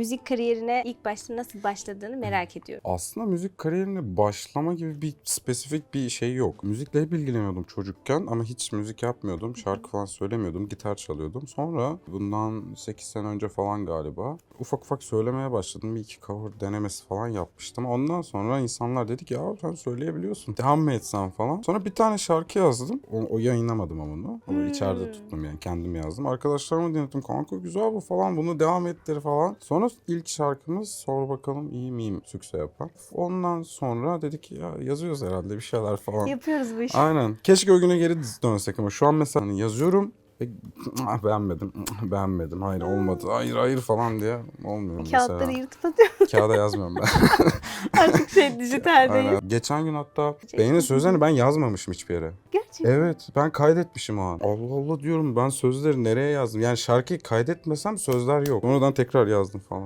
müzik kariyerine ilk başta nasıl başladığını merak ediyorum. Aslında müzik kariyerine başlama gibi bir spesifik bir şey yok. Müzikle hep ilgileniyordum çocukken ama hiç müzik yapmıyordum. Şarkı falan söylemiyordum. Gitar çalıyordum. Sonra bundan 8 sene önce falan galiba ufak ufak söylemeye başladım. Bir iki cover denemesi falan yapmıştım. Ondan sonra insanlar dedi ki ya sen söyleyebiliyorsun. Devam mı etsen falan. Sonra bir tane şarkı yazdım. O, o yayınlamadım ama onu. Onu içeride tuttum yani kendim yazdım. Arkadaşlarıma dinlettim. Kanka güzel bu falan bunu devam ettir falan. Sonra ilk şarkımız Sor Bakalım iyi miyim sükse yapan. Ondan sonra dedik ya yazıyoruz herhalde bir şeyler falan. Yapıyoruz bu işi. Aynen. Keşke o güne geri dönsek ama şu an mesela hani yazıyorum ve "Ah, beğenmedim, beğenmedim, hayır olmadı, hayır hayır falan diye olmuyor Kağıtları mesela. yırtıp atıyor. Kağıda yazmıyorum ben. Artık şey dijital değil. Aynen. Geçen gün hatta beğeni sözlerini ben yazmamışım hiçbir yere. Gerçekten. Evet ben kaydetmişim o an. Allah Allah diyorum ben sözleri nereye yazdım? Yani şarkıyı kaydetmesem sözler yok. Sonradan tekrar yazdım falan.